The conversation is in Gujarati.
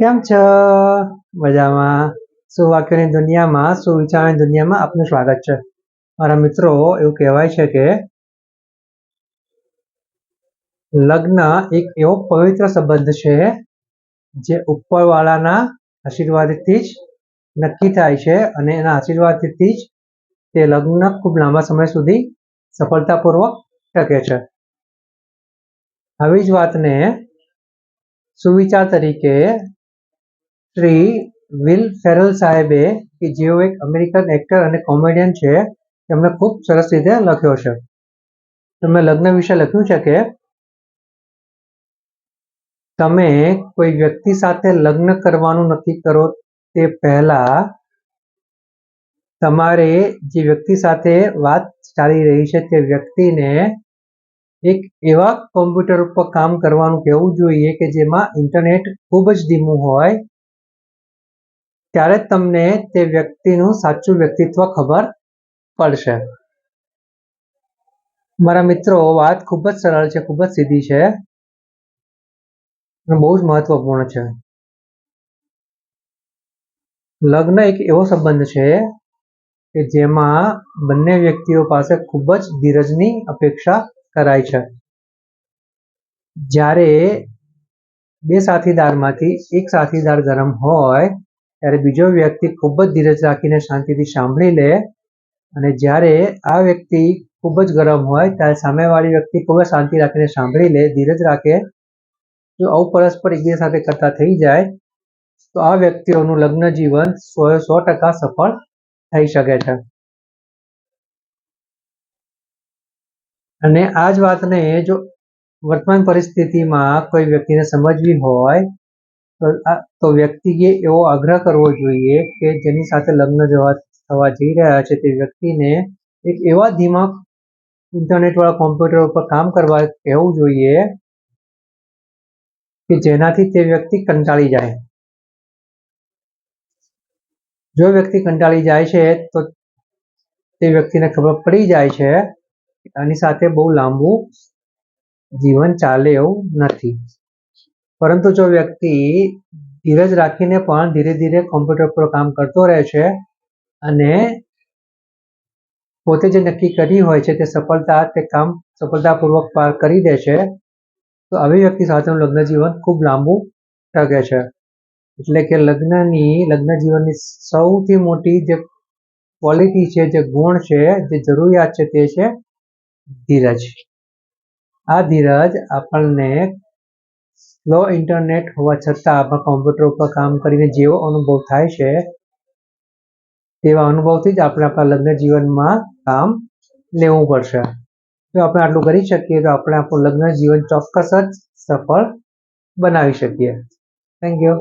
કેમ છો? મજામાં. સુવાક્યોની દુનિયામાં સુવિચારની દુનિયામાં આપનું સ્વાગત છે? મારા મિત્રો, એવું કહેવાય છે કે લગ્ન એક એવો પવિત્ર સંબંધ છે, જે ઉપરવાળાના આશીર્વાદથી જ નક્કી થાય છે અને એના આશીર્વાદથી જ તે લગ્ન ખૂબ લાંબા સમય સુધી સફળતાપૂર્વક ટકે છે. આવી જ વાતને સુવિચાર તરીકે શ્રી વિલ ફેરલ સાહેબે કે જેઓ એક અમેરિકન એક્ટર અને કોમેડિયન છે તેમણે ખૂબ સરસ રીતે લખ્યો છે. તેમણે લગ્ન વિશે લખ્યું છે કે તમે કોઈ વ્યક્તિ સાથે લગ્ન કરવાનું નક્કી કરો તે પહેલા તમારે જે વ્યક્તિ સાથે વાત ચાલી રહી છે તે વ્યક્તિને એક એવા કોમ્પ્યુટર ઉપર કામ કરવાનું કહેવું જોઈએ કે જેમાં ઇન્ટરનેટ ખૂબ જ ધીમું હોય ત્યારે તમને તે વ્યક્તિનું સાચું વ્યક્તિત્વ ખબર પડશે. મારા મિત્રો, વાત ખૂબ જ સરળ છે, ખૂબ જ સીધી છે બહુ જ મહત્વપૂર્ણ છે. લગ્ન એક એવો સંબંધ છે કે જેમાં બંને વ્યક્તિઓ પાસે ખૂબ જ ધીરજની અપેક્ષા કરાય છે. જ્યારે બે સાથીદારમાંથી એક સાથીદાર ગરમ હોય ત્યારે બીજો વ્યક્તિ ખૂબ જ ધીરજ રાખીને શાંતિથી સાંભળી લે અને જ્યારે આ વ્યક્તિ ખૂબ જ ગરમ હોય, ત્યારે સામેવાળી વ્યક્તિ ખૂબ જ શાંતિ રાખીને સાંભળી લે, ધીરજ રાખે. જો આવું પરસ્પર એકબીજા સાથે કરતા થઈ જાય, તો આ વ્યક્તિઓનું લગ્ન જીવન સો સો ટકા સફળ થઈ શકે છે. અને આ જ વાતને જો વર્તમાન પરિસ્થિતિમાં કોઈ વ્યક્તિને સમજવી હોય તો વ્યક્તિએ એવો આગ્રહ કરવો જોઈએ કે જેની સાથે લગ્ન જવા, થવા જઈ રહ્યા છે તે વ્યક્તિને એક એવા દિમાગ ઇન્ટરનેટવાળા કોમ્પ્યુટર ઉપર કામ કરવા કહેવું જોઈએ કે જેનાથી તે વ્યક્તિ કંટાળી જાય. જો વ્યક્તિ કંટાળી જાય છે, તો તે વ્યક્તિને ખબર પડી જાય છે આની સાથે બહુ લાંબુ જીવન ચાલે એવું નથી. પરંતુ જો વ્યક્તિ ધીરજ રાખીને પણ ધીરે ધીરે કોમ્પ્યુટર પર કામ કરતો રહે છે અને પોતે જે નક્કી કરી હોય છે તે સફળતા, તે કામ સફળતાપૂર્વક પાર કરી દે છે, તો આવી વ્યક્તિ સાથેનું લગ્ન જીવન ખૂબ લાંબુ ટકે છે. એટલે કે લગ્નની, લગ્ન જીવનની સૌથી મોટી જે ક્વોલિટી છે, જે ગુણ છે, જે જરૂરિયાત છે તે છે ધીરજ. આ ધીરજ આપણને સ્લો ઇન્ટરનેટ હોવા છતાં આપણા કોમ્પ્યુટર ઉપર કામ કરીને જેવો અનુભવ થાય છે, તેવા અનુભવથી જ આપણે આપણા લગ્ન જીવનમાં કામ લેવું પડશે. જો આપણે આટલું કરી શકીએ તો આપણે આપણું લગ્ન જીવન ચોક્કસ જ સફળ બનાવી શકીએ. Thank you